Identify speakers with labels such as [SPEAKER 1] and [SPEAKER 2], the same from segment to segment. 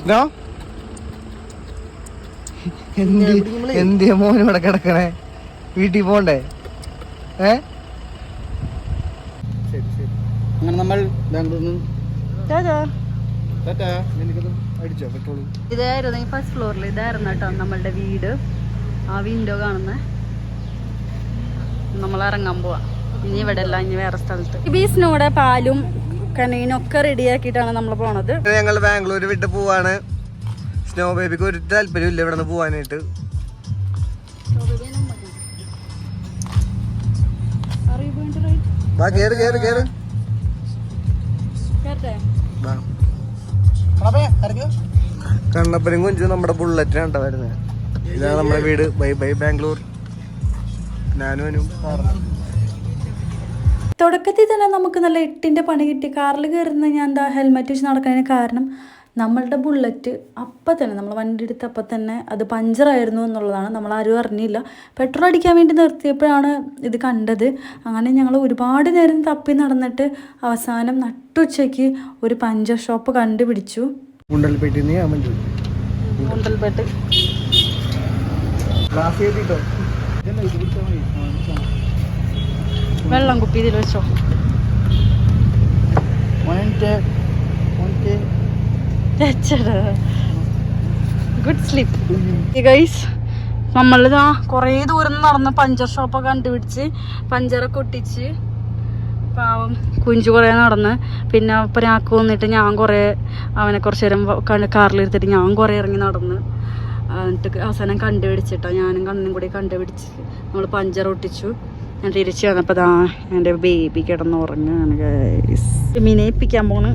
[SPEAKER 1] Snow എന്ത് എന്തിയ മോനും ഇവിടെ കിടക്കണേ? വീട്ടിൽ പോണ്ടേ? ഏ? അങ്ങനെ നമ്മൾ ബാംഗ്ലൂരിൽ
[SPEAKER 2] ഇതായിരുന്നു ഈ ഫസ്റ്റ് ഫ്ലോറിൽ ഇതായിരുന്നു കേട്ടോ നമ്മളുടെ വീട്. ആ വിൻഡോ കാണുന്ന. നമ്മൾ ഇറങ്ങാൻ പോവാ. ഇനി ഇവിടെ അല്ല ഇനി വേറെ സ്ഥലത്ത്. ബീസിനൂടെ പാലും കനീനും ഒക്കെ റെഡിയാക്കിയിട്ടാണ് നമ്മൾ പോണത്.
[SPEAKER 1] ഞങ്ങൾ ബാംഗ്ലൂർ വിട്ട് പോവാണ്. സ്നോ ബേബിക്ക് ഒരു താല്പര്യമില്ല ഇവിടെ നിന്ന് പോവാനായിട്ട്. വാ കേറ് കേറ് കേറ്. വാ. കണ്ണപ്പനും കൊഞ്ചും നമ്മുടെ ബുള്ളറ്റിനാണ് കേട്ടോ വരുന്നത്. ഇതാണ് നമ്മുടെ വീട്. Bye bye Bangalore. ഞാനും അനു.
[SPEAKER 2] തുടക്കത്തിൽ തന്നെ നമുക്ക് നല്ല എട്ടിന്റെ പണി കിട്ടി. കാറിൽ കയറുന്ന ഞാൻ എന്താ ഹെൽമെറ്റ് വെച്ച് നടക്കുന്നതിന് കാരണം നമ്മളുടെ ബുള്ളറ്റ് അപ്പം തന്നെ നമ്മൾ വണ്ടി എടുത്ത് അപ്പം തന്നെ അത് പഞ്ചറായിരുന്നു എന്നുള്ളതാണ്. നമ്മൾ ആരും അറിഞ്ഞില്ല. പെട്രോൾ അടിക്കാൻ വേണ്ടി നിർത്തിയപ്പോഴാണ് ഇത് കണ്ടത്. അങ്ങനെ ഞങ്ങൾ ഒരുപാട് നേരം തപ്പി നടന്നിട്ട് അവസാനം നട്ടുച്ചയ്ക്ക് ഒരു പഞ്ചർ ഷോപ്പ് കണ്ടുപിടിച്ചു. മുണ്ടൽപേട്ട് വെള്ളം കുപ്പി ഇതിൽ വെച്ചോ ഗുഡ് സ്ലീപ്പ് ഗൈസ് നമ്മളിതാ കുറേ ദൂരം നടന്ന് പഞ്ചർ ഷോപ്പൊക്കെ കണ്ടുപിടിച്ച് പഞ്ചറൊക്കെ ഒട്ടിച്ച് പാവം കുഞ്ചു കുറേ നടന്ന്. പിന്നെ ഇപ്പം ഞാക്ക് വന്നിട്ട് ഞാൻ കുറേ അവനെ കുറച്ച് നേരം കാറിലിരുത്തിട്ട് ഞാൻ കുറേ ഇറങ്ങി നടന്ന്. എന്നിട്ട് അവസാനം കണ്ടുപിടിച്ചിട്ടോ ഞാനും കണ്ണും കൂടി കണ്ടുപിടിച്ച് നമ്മൾ പഞ്ചർ ഒട്ടിച്ചു. ഞാൻ തിരിച്ചു വന്നപ്പോൾ ദാ എന്റെ ബേബി കിടന്ന് ഉറങ്ങുകയാണ് ഗൈസ് മീനെ ഏൽപ്പിക്കാൻ പോണ്.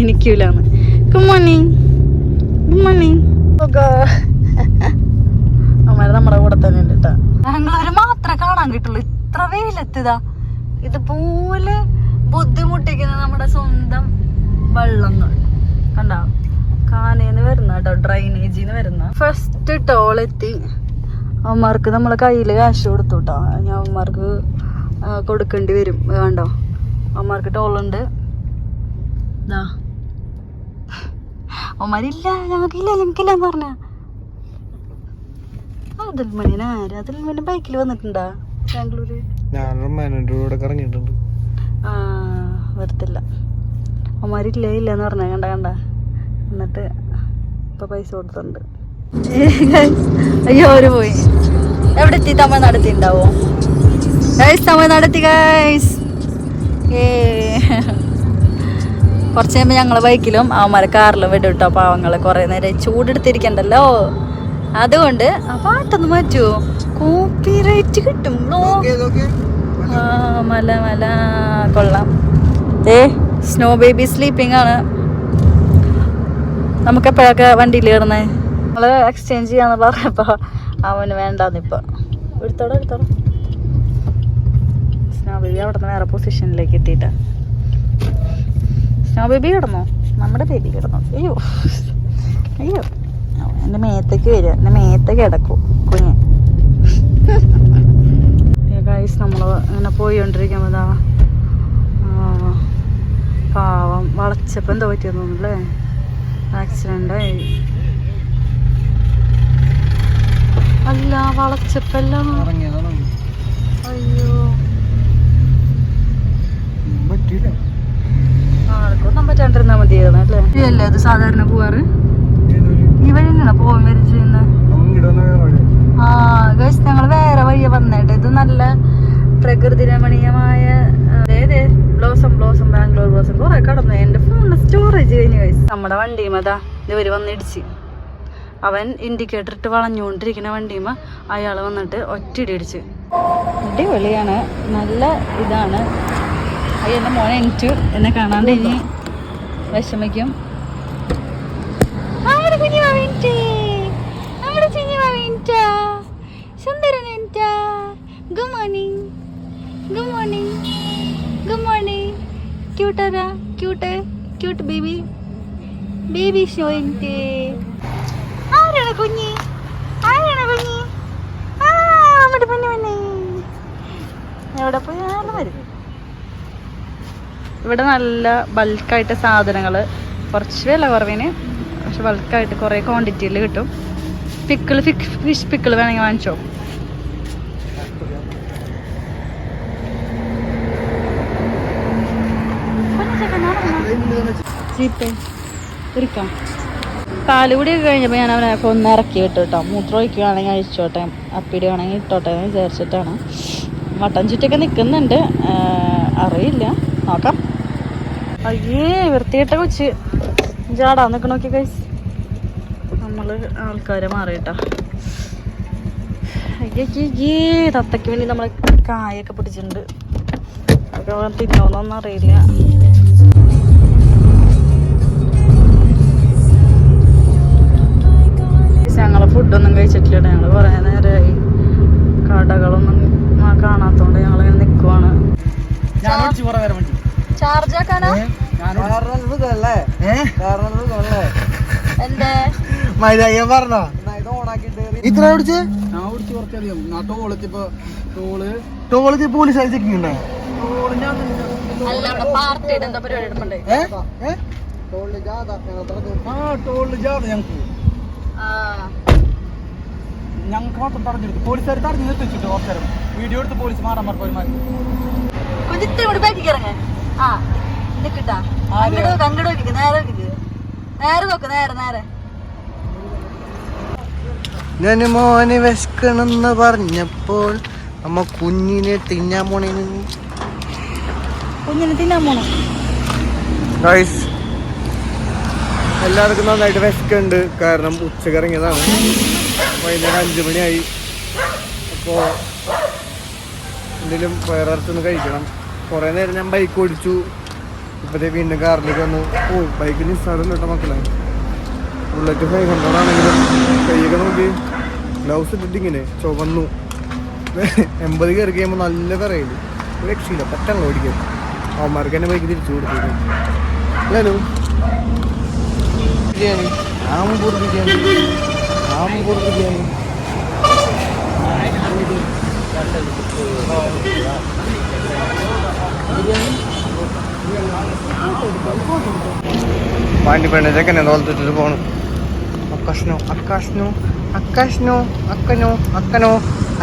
[SPEAKER 2] എനിക്കൂലാണ് ഗുഡ് മോർണിംഗ് ഗുഡ് മോർണിംഗ് അമ്മ നമ്മുടെ കൂടെ തന്നെ ഉണ്ട് കേട്ടോ ബാംഗ്ലൂര് മാത്രമേ കാണാൻ കിട്ടുള്ളൂ. ഇത്ര വെയിലെത്തിയതാ ഇതുപോലെ ബുദ്ധിമുട്ടിക്കുന്ന നമ്മുടെ സ്വന്തം വെള്ളങ്ങൾ. കണ്ടോ? കാനേന്ന് വരുന്ന കേട്ടോ ഡ്രൈനേജിന്ന് വരുന്ന. ഫസ്റ്റ് ടോൾ എത്തി. അവന്മാർക്ക് നമ്മളെ കയ്യിൽ കാശ് കൊടുത്തു കേട്ടോ ഞാൻ അവന്മാർക്ക് കൊടുക്കേണ്ടി വരും. വേണ്ടോ അവന്മാർക്ക് ടോളുണ്ട് ഇതാ അവന്മാരില്ല ഞങ്ങൾക്കില്ല ഞങ്ങൾക്കില്ല എന്ന് പറഞ്ഞ. അതിൽ മണിന് ആര്? അതിൽ മണി ബൈക്കിൽ വന്നിട്ടുണ്ടാ? ബാംഗ്ലൂര്?
[SPEAKER 1] കറങ്ങിയിട്ടുണ്ട്.
[SPEAKER 2] ആ വരത്തില്ല. അവന്മാരില്ല ഇല്ല എന്ന് പറഞ്ഞ കണ്ട കണ്ട. എന്നിട്ട് ഇപ്പൊ പൈസ കൊടുത്തിട്ടുണ്ട്. അയ്യോ ഒരു പോയി. എവിടെ എത്തി തമിഴ്നാട് എത്തിണ്ടാവോ ഗൈസ് തമിഴ്നാട് എത്തി ഗൈസ് ഏ. കുറച്ച് കഴിയുമ്പോൾ ഞങ്ങൾ ബൈക്കിലും അവന്മാരെ കാറിലും വിടും കേട്ടോ പാവങ്ങളെ. കുറേ നേരം ചൂടെടുത്തിരിക്കണ്ടല്ലോ. അതുകൊണ്ട് ആ പാട്ടൊന്ന് മാറ്റുമോ കോപ്പിറൈറ്റ് കിട്ടും. ഓ ആ മല മല. കൊള്ളാം. ഏ സ്നോ ബേബി സ്ലീപ്പിംഗ് ആണ്. നമുക്ക് എപ്പോഴൊക്കെ വണ്ടിയിൽ കയറുന്നേ നമ്മൾ എക്സ്ചേഞ്ച് ചെയ്യാന്ന് പറഞ്ഞപ്പോ അവന് വേണ്ടാന്ന് ഇപ്പൊ. എടുത്തോടെ എടുത്തോടെ. സ്നോ ബേബി അവിടെ നിന്ന് വേറെ പൊസിഷനിലേക്ക് എത്തിയിട്ട. സ്നോ ബേബി കിടന്നോ? നമ്മുടെ ബേബി കിടന്നോ. അയ്യോ. അയ്യോ. എന്റെ മേത്തേക്ക് വരിക. എന്റെ മേത്തേക്ക് കിടക്കൂ കുഞ്ഞ്. ഗൈസ് നമ്മൾ ഇങ്ങനെ പോയിക്കൊണ്ടിരിക്കുമ്പോൾ പാവം വളച്ചപ്പം തോറ്റിയെന്നു ആക്സിഡന്റ് ആയി. ആക്സിഡന്റ് ആയി അല്ല വളച്ചപ്പെല്ലാം. അയ്യോ.
[SPEAKER 1] പറ്റിയില്ല.
[SPEAKER 2] ആർക്കൊന്നും പറ്റാണ്ടിരുന്നാൽ മതിയായിരുന്നു അല്ലേ? ഇതല്ലേ അത് സാധാരണ പോവാറ്? ഈ വഴി? ഇങ്ങനെ പോകാൻ വരും ചെയ്യുന്നത് ആ ഗൈസ് ഞങ്ങൾ വേറെ വഴിയെ വന്നേട്ടെ ഇത് നല്ല പ്രകൃതി രമണീയമായ അതായത് ബ്ലോസം ബ്ലോസം ബാംഗ്ലൂർ ബ്ലോസം കുറെ കടന്നു. എന്റെ ഫോണിന് സ്റ്റോറേജ് കഴിഞ്ഞു ഗൈസ് നമ്മുടെ വണ്ടിയും അതാ ഇവർ വന്നിടിച്ച് അവൻ ഇൻഡിക്കേറ്റർ ഇട്ട് വളഞ്ഞുകൊണ്ടിരിക്കുന്ന വണ്ടിയുമ്പോ അയാൾ വന്നിട്ട് ഒറ്റ ഇടിച്ച് അടിപൊളിയാണ്. നല്ല ഇതാണ്. അയ്യ മോനെ എനിച്ചു. എന്നെ കാണാണ്ട് ഇനി വിഷമിക്കും. Good good good cute cute baby baby show എന്റെ ആരാണ് കുഞ്ഞി. ആരാണ് കുഞ്ഞി? ആ നമ്മുടെ പെണ്ണു പെണ്ണേ എവിടെ പോയാലും വരും. ഇവിടെ നല്ല ബൾക്കായിട്ട് സാധനങ്ങൾ കുറച്ച് വില കുറവിന് പക്ഷെ ബൾക്കായിട്ട് കുറേ ക്വാണ്ടിറ്റിയിൽ കിട്ടും. പിക്കിൾ ഫിഷ് പിക്കിൾ വേണമെങ്കിൽ വാങ്ങിച്ചോ? ജീപ്പേ ഇരിക്കാം. പാലുകൂടി ഒക്കെ കഴിഞ്ഞപ്പോൾ ഞാൻ അവനെ ഒന്ന് ഇറക്കി വിട്ടു കേട്ടോ. മൂത്രം ഒഴിക്കുകയാണെങ്കിൽ അഴിച്ചോട്ടെ അപ്പിടുകയാണെങ്കിൽ ഇട്ടോട്ടെ എന്ന് വിചാരിച്ചിട്ടാണ്. മട്ടൻ ചുറ്റൊക്കെ നിൽക്കുന്നുണ്ട് അറിയില്ല. നോക്കാം. അയ്യേ വൃത്തിയിട്ട കൊച്ച്. ജാടാ നിൽക്കണ നോക്കി കൈസ് നമ്മൾ ആൾക്കാരെ മാറിയിട്ടാ. അയ്യേ തത്തയ്ക്ക് വേണ്ടി നമ്മൾ കായൊക്കെ പിടിച്ചിട്ടുണ്ട് അതൊക്കെ തിന്നോന്നൊന്നും അറിയില്ല. ഫുഡൊന്നും കഴിച്ചിട്ടില്ല ഞങ്ങൾ കുറേ നേരമായി കടകളൊന്നും കാണാത്തോണ്ട് ഞങ്ങൾ ഇങ്ങനെ നിൽക്കുവാണ് ചാർജ് ആക്കാനാ? എന്റെ
[SPEAKER 1] പറഞ്ഞോ. ഇത് ഓണാക്കിട്ട് ഇത്ര ടോൾ പോലീസ് ഉണ്ടോ
[SPEAKER 2] അല്ല അവിടെ പാർട്ടിയുടെ എന്താ പരിപാടി എടുപ്പണ്ടേ ആ
[SPEAKER 3] ഞങ്ങൾക്ക് മാത്രം തടഞ്ഞെടുത്തു. പോലീസുകാർ തടഞ്ഞു നിർത്തി വെച്ചിട്ട് ഓഫീസറും. വീഡിയോ എടുത്ത് പോലീസ് മാറാൻ പറഞ്ഞു
[SPEAKER 2] ഒരു ഇവിടെ ബാക്കിൽ ഇറങ്ങ ആ നിക്കട്ടാ.
[SPEAKER 3] ആര്?
[SPEAKER 2] അങ്ങോട്ട് നോക്ക് അങ്ങോട്ട് നോക്കിക്ക് നേരെ നോക്കിക്ക് നേരെ നോക്ക് നേരെ നേരെ.
[SPEAKER 1] ഞാൻ മോനെ വിശക്കണെന്ന് പറഞ്ഞപ്പോൾ അമ്മ കുഞ്ഞിനെ തിന്നാൻ പോണേ
[SPEAKER 2] കുഞ്ഞിനെ തിന്നാൻ പോണം?
[SPEAKER 1] ഗൈസ് എല്ലാവർക്കും നന്നായിട്ട് വിശക്കുണ്ട് കാരണം ഉച്ചയ്ക്ക് ഇറങ്ങിയതാണ്. വൈകുന്നേരം അഞ്ചു മണിയായി. അപ്പോൾ എന്തെങ്കിലും വയറിറച്ചൊന്ന് കഴിക്കണം. കുറേ നേരം ഞാൻ ബൈക്ക് ഓടിച്ചു. ഇപ്പോഴത്തെ വീണ്ടും കാറിലേക്ക് വന്നു. ഓ ബൈക്കിന് സ്ഥലം കേട്ടോ മക്കളെ. ബുള്ളറ്റ് ഫൈവ് ഹൺഡ്രഡ് ആണെങ്കിലും കൈയൊക്കെ നോക്കി. ഗ്ലൗസ് ഇട്ടിട്ട് ഇങ്ങനെ ചുവന്നു. എൺപത് കയറി കഴിയുമ്പോൾ നല്ല പറയില്ല ഒരു രക്ഷയില്ല. പെട്ടെന്ന് ഓടിക്കും. അവന്മാർക്ക് തന്നെ ബൈക്ക് തിരിച്ചു കൊടുത്തു അല്ലേ ബിരിയാണി. മുമ്പ് ബിരിയാണി. ബിരിയാണി പാണ്ടി പെണ്ണ ചെക്കനെ തോൽത്തിട്ട് പോണു? അക്കാശനോ അക്കാഷ്നോ അക്കാഷ്നോ അക്കനോ അക്കനോ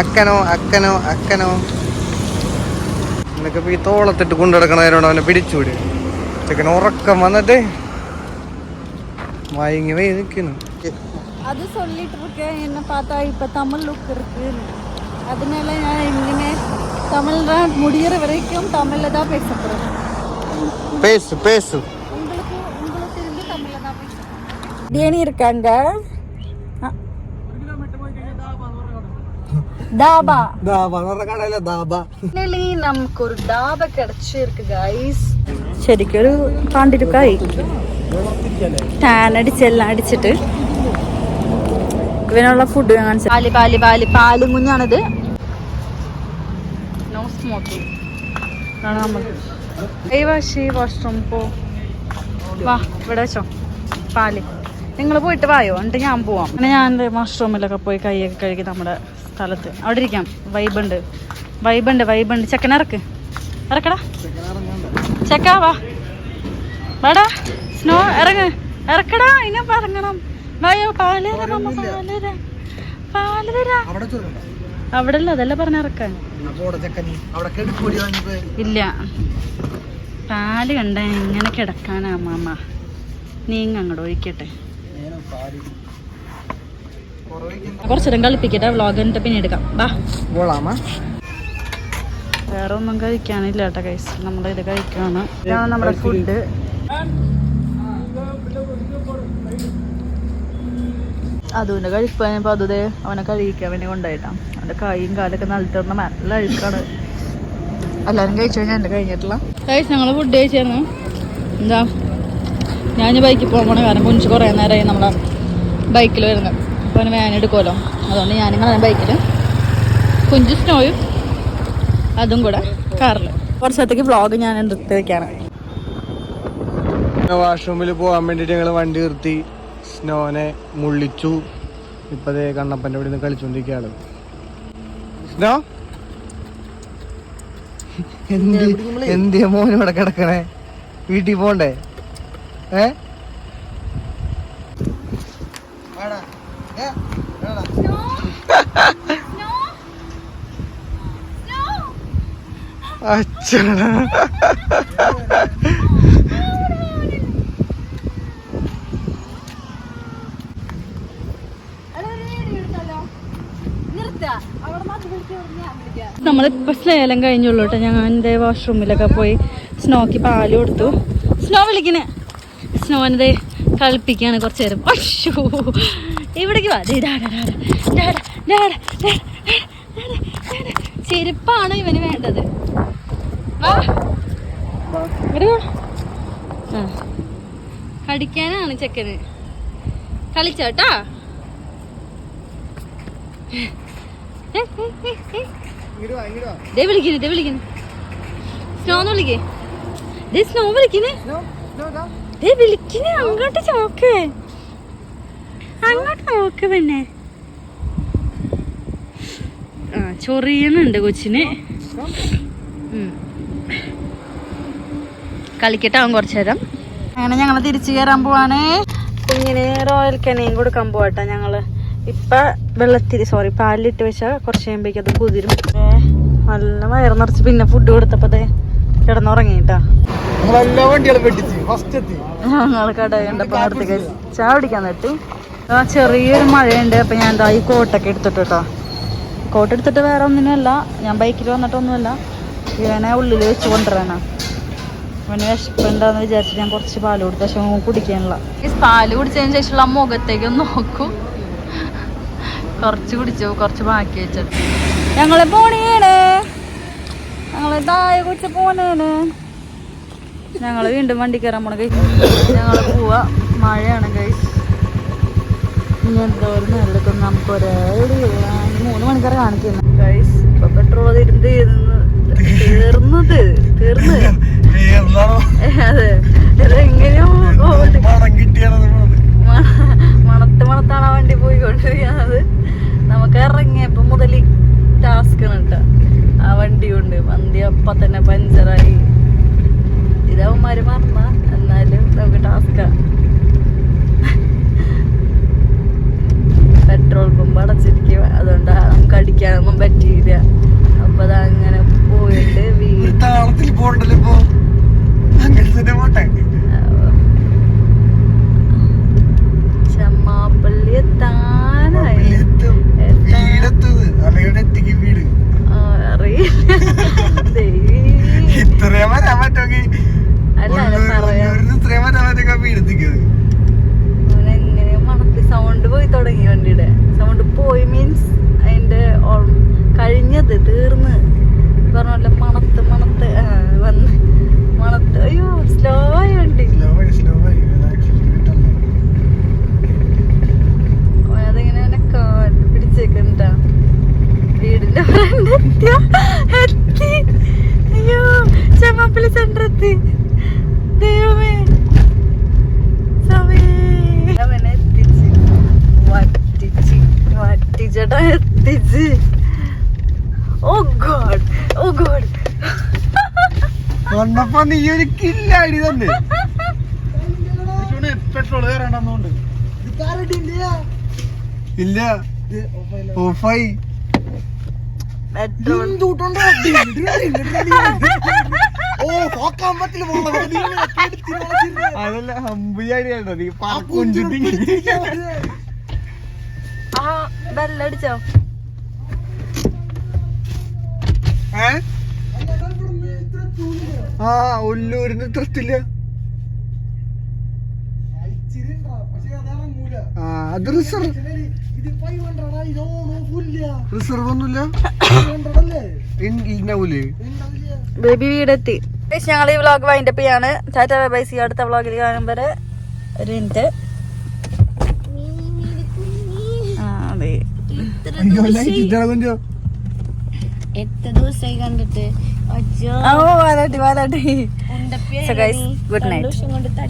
[SPEAKER 1] അക്കനോ അക്കനോ അക്കനോ. എന്നൊക്കെ ഈ തോളത്തിട്ട് കൊണ്ടു നടക്കണവരോട് അവനെ പിടിച്ചുവിട് ചെക്കൻ ഉറക്കം വന്നിട്ട് മയങ്ങി വൈ നിൽക്കുന്നു
[SPEAKER 2] அது சொல்லிகிட்ருக்கேன் என்ன பார்த்தா இப்போ தமிழ் லுக் இருக்குன்னு அதனால நான் இனிமே தமிழ் தான் முடிகிற வரைக்கும் தமிழில் தான் பேச போகிறேன்
[SPEAKER 1] பேசு பேசு
[SPEAKER 2] உங்களுக்கு உங்களுக்கு இருந்து தமிழில் தான் பேசுகிறேன் தேனி இருக்காங்க தாபா
[SPEAKER 1] தாபா கடையில தாபா
[SPEAKER 2] நமக்கு ஒரு தாப கிடைച്ചിருக்கு ഗൈസ് ശരിക്കൊരു കണ്ടിരിക്കായി ടാൻ അടിച്ചെല്ലാം അടിച്ചിട്ട് ഇവനുള്ള ഫുഡ് കാണിച്ചു പാൽ പാൽ പാൽ. പാലും കുഞ്ഞാണിത്. നോ സ്മോക്കിംഗ് വാഷ്റൂം പോ. വാ ഇവിടെ വെച്ചോ. പാൽ. നിങ്ങൾ പോയിട്ട് വായോ? എന്നിട്ട് ഞാൻ പോവാം. പിന്നെ ഞാൻ വാഷ്റൂമിലൊക്കെ പോയി കൈയൊക്കെ കഴുകി നമ്മുടെ സ്ഥലത്ത്. അവിടെ ഇരിക്കാം. വൈബുണ്ട് വൈബുണ്ട് വൈബുണ്ട് ചെക്കൻ ഇറക്ക്. ഇറക്കടാ. ചെക്കാ വാ. വാടാ. സ്നോ ഇറങ്ങ്. ഇറക്കടാ ഇനി ഇറങ്ങണം. വായോ പാൽ
[SPEAKER 1] അവിടെ
[SPEAKER 2] അല്ല അതല്ല പറഞ്ഞ ഇറക്കാൻ.
[SPEAKER 1] അവിടെ ചെക്കനി. അവിടെ കെടുപ്പൊടി വാങ്ങിപ്പോയി
[SPEAKER 2] ഇല്ല. പാൽ കണ്ട എങ്ങനെ കിടക്കാനാ മാമ. നീങ്ങ അങ്ങോട്ട് ഒഴിക്കട്ടെ. കുറച്ചിടം കളിപ്പിക്കട്ടെ വ്ളോഗ് എന്നിട്ട് പിന്നെ എടുക്കാം.
[SPEAKER 1] വാ
[SPEAKER 2] വേറെ ഒന്നും കഴിക്കാനില്ല കേട്ടോ കൈസ് നമ്മുടെ ഇത് കഴിക്കാണ്. ഇതാണ് നമ്മുടെ ഫുഡ് അതുകൊണ്ട് കഴിപ്പാനിപ്പോൾ അത് അവനെ കഴിക്കാൻ വേണ്ടി കൊണ്ടായിട്ടാ അവന്റെ കൈയും കാലൊക്കെ നിലത്തിടുന്ന നല്ല അഴുക്കാണ്. എല്ലാവരും കഴിച്ചു? കഴിഞ്ഞാൽ എന്റെ കഴിഞ്ഞിട്ടില്ല കഴിച്ച് ഞങ്ങൾ ഫുഡ് കഴിച്ചായിരുന്നു. എന്താ ഞാൻ ബൈക്കിൽ പോകണം കാരണം കുഞ്ച് കുറേ നേരമായി നമ്മളെ ബൈക്കിൽ വരുന്നത്. അപ്പോൾ അവന് വാൻ എടുക്കുമല്ലോ അതുകൊണ്ട് ഞാനിങ്ങനെ ബൈക്കിൽ കുഞ്ചു സ്നോയും അതും കൂടെ കാറിൽ കുറച്ചത്തേക്ക് വ്ളോഗ് ഞാൻ നിർത്തി വെക്കാണ്
[SPEAKER 1] വാഷ്റൂമിൽ പോകാൻ വേണ്ടിയിട്ട് ഞങ്ങൾ വണ്ടി നിർത്തി. സ്നോനെ മുള്ളിച്ചു. ഇപ്പതേ കണ്ണപ്പന്റെ ഇവിടെ നിന്ന് കളിച്ചോണ്ടിരിക്കുകയാണ്. സ്നോ എന്ത് എന്തിയ മോൻ ഇവിടെ കിടക്കണേ? വീട്ടിൽ പോണ്ടേ? ഏ? അച്ഛനാ
[SPEAKER 2] നമ്മളിപ്പോ സ്ലേലം കഴിഞ്ഞുള്ളൂ കേട്ടോ ഞാൻ എന്റെ വാഷ്റൂമിലൊക്കെ പോയി സ്നോക്ക് പാൽ കൊടുത്തു സ്നോ വിളിക്കണേ സ്നോനെ കളിപ്പിക്കുകയാണ് കുറച്ച് നേരം അശ്ശോ ഇവിടേക്ക് വാ. ചെരുപ്പാണ് ഇവന് വേണ്ടത്. കടിക്കാനാണ് ചെക്കന് കളിച്ചോട്ടാ ദേ വിളിക്കുന്നു ദേ വിളിക്കുന്നു. സ്നോ എന്ന് വിളിക്കേ. ദേ സ്നോ വിളിക്കുന്നേ.
[SPEAKER 1] ദേ.
[SPEAKER 2] വിളിക്കുന്നേ അങ്ങോട്ട് നോക്ക് അങ്ങോട്ട് നോക്ക് പിന്നെ ആ ചൊറിയണുണ്ട് കൊച്ചിന്. കളിക്കട്ടെ അവൻ കുറച്ചു നേരം. അങ്ങനെ ഞങ്ങൾ തിരിച്ചു കയറാൻ പോവാണ്. കുഞ്ഞിന് റോയൽ കെനയും കൊടുക്കാൻ പോവാട്ടോ ഞങ്ങൾ. ഇപ്പൊ വെള്ളത്തിരി സോറി പാലിലിട്ട് വെച്ചാൽ കുറച്ച് കഴിയുമ്പോഴേക്കും അത് കുതിരും. നല്ല വയറ് നിറച്ച് പിന്നെ ഫുഡ് കൊടുത്തപ്പോ ദേ കിടന്നുറങ്ങിട്ടാ
[SPEAKER 1] നമ്മളെല്ലാ വണ്ടികളും വെട്ടിച്ച് ഫസ്റ്റ് എത്തി.
[SPEAKER 2] ഞങ്ങൾ കട കണ്ടപ്പോ അടുത്തേക്ക് ചായ പിടിക്കാൻ നിർത്തി. ആ ചെറിയൊരു മഴയുണ്ട് അപ്പൊ ഞാൻ എന്താ ഈ കോട്ടൊക്കെ എടുത്തിട്ട് കേട്ടോ കോട്ട് എടുത്തിട്ട് വേറെ ഒന്നിനുമല്ല ഞാൻ ബൈക്കിൽ വന്നിട്ടൊന്നുമല്ല. ഇവനെ ഉള്ളിൽ വെച്ച് കൊണ്ടുവരാനാ. അവന് വിശപ്പുണ്ടെന്ന് വിചാരിച്ചിട്ട് ഞാൻ കുറച്ച് പാൽ കൊടുത്തു പക്ഷെ കുടിക്കാനുള്ള ഈ പാൽ കുടിച്ചതിന് ശേഷമുള്ള ആ മുഖത്തേക്ക് നോക്കും നോക്കൂ. കുറച്ച് കുടിച്ചു കുറച്ച് ബാക്കി വെച്ചിട്ട് ഞങ്ങളെ പോണേണ് ഞങ്ങളെ താഴെ കുടിച്ച് പോണേണ് ഞങ്ങൾ വീണ്ടും വണ്ടി കയറാൻ പോണ കൈ ഞങ്ങൾ പോവാ. മഴയാണ് കൈ ഇനി എന്തോരം നേരിടത്തും നമുക്ക് ഒരേ മൂന്ന് മണിക്കൂർ കാണിക്കുന്നു. കൈസ് ഇപ്പൊ പെട്രോൾ ഇരുന്ന് തീർന്നത് തീർന്ന്. അതെ. ഇതെങ്ങനെയോ മണത്ത് മണത്താണ് വണ്ടി പോയിക്കൊണ്ടിരിക്കുന്നത്. നമുക്ക് ഇറങ്ങിയപ്പോ മുതൽ ടാസ്ക് കേട്ടോ ആ വണ്ടി കൊണ്ട് വണ്ടി അപ്പം തന്നെ പഞ്ചറായി ഇതവന്മാര് മറന്ന എന്നാലും നമുക്ക് ടാസ്ക പെട്രോൾ പമ്പ് അടച്ചിരിക്കുക അതുകൊണ്ട് നമുക്ക് അടിക്കാനൊന്നും പറ്റിയില്ല അപ്പൊ അത് അങ്ങനെ പോയിട്ട് വീട്
[SPEAKER 1] താളത്തിൽ പോണ്ടല്ലോ ഇപ്പൊ അങ്ങനെ തന്നെ പോട്ടെ
[SPEAKER 2] ചെമ്മാപ്പള്ളി എത്താനായി
[SPEAKER 1] എത്തും. വീടെത്തത് അല്ലെങ്കിൽ എത്തിക്ക് വീട്
[SPEAKER 2] ആ, അറിയില്ല ദൈവീ.
[SPEAKER 1] ഇത്രയും വരാൻ പറ്റുമെങ്കിൽ
[SPEAKER 2] അല്ല അത് പറയാം
[SPEAKER 1] ഇത്രയും വരാൻ പറ്റുമെങ്കിൽ വീടെത്തിക്കത്
[SPEAKER 2] എങ്ങനെയോ മണത്തി സൗണ്ട് പോയി തുടങ്ങി വണ്ടിയുടെ. സൗണ്ട് പോയി മീൻസ് അതിന്റെ കഴിഞ്ഞത് തീർന്ന്. പറഞ്ഞ മണത്ത് മണത്ത് വന്ന് മണത്ത്. അയ്യോ സ്ലോ ആയി വണ്ടി. അതിങ്ങനെ കാട്ട് പിടിച്ചേക്കണ്ടാ? വീടിന്റെ ഫ്രണ്ട് എത്തി. അയ്യോ ചെമ്മപ്പള്ളി സെന്റർ എത്തി. ദൈവമേ അവനെ എത്തിച്ച് വറ്റിച്ച് വറ്റിച്ചേട്ടാ എത്തിച്ച് ഓ ഗോഡ് ഓ ഗോഡ്
[SPEAKER 1] വന്നപ്പോ നീ ഒരു കില്ലാടി തന്നെ പെട്രോൾ കയറണ്ടെന്നുണ്ട് ഇല്ല ഓഫായി
[SPEAKER 2] പെട്രോൾ
[SPEAKER 1] അതല്ല ഹമ്പുചാടിയാണോ നീ പറക്കുഞ്ചുട്ടി
[SPEAKER 2] ആ ബെല്ലടിച്ചോ
[SPEAKER 1] ആ ഒല്ലൂരിന്ന് ത്രത്തില്ല ആ അത് റിസർവ് റിസർവ് ഒന്നുമില്ല ഉണ്ടാവൂലേ
[SPEAKER 2] ബേബി വീടെത്തി. ഞങ്ങൾ ഈ വ്ളോഗ് വൈൻഡ് അപ്പ് ചെയ്യാണ് ടാറ്റ ബൈ ബൈ സി അടുത്ത വ്ളോഗിൽ കാണുമ്പോൾ വരെ. ഒരു മിനിറ്റ്
[SPEAKER 1] നൈറ്റ്
[SPEAKER 4] എത്ര ദിവസമായി കണ്ടിട്ട്?
[SPEAKER 2] ഓ വാലാട്ടി വാലാട്ടി.
[SPEAKER 4] Good
[SPEAKER 2] So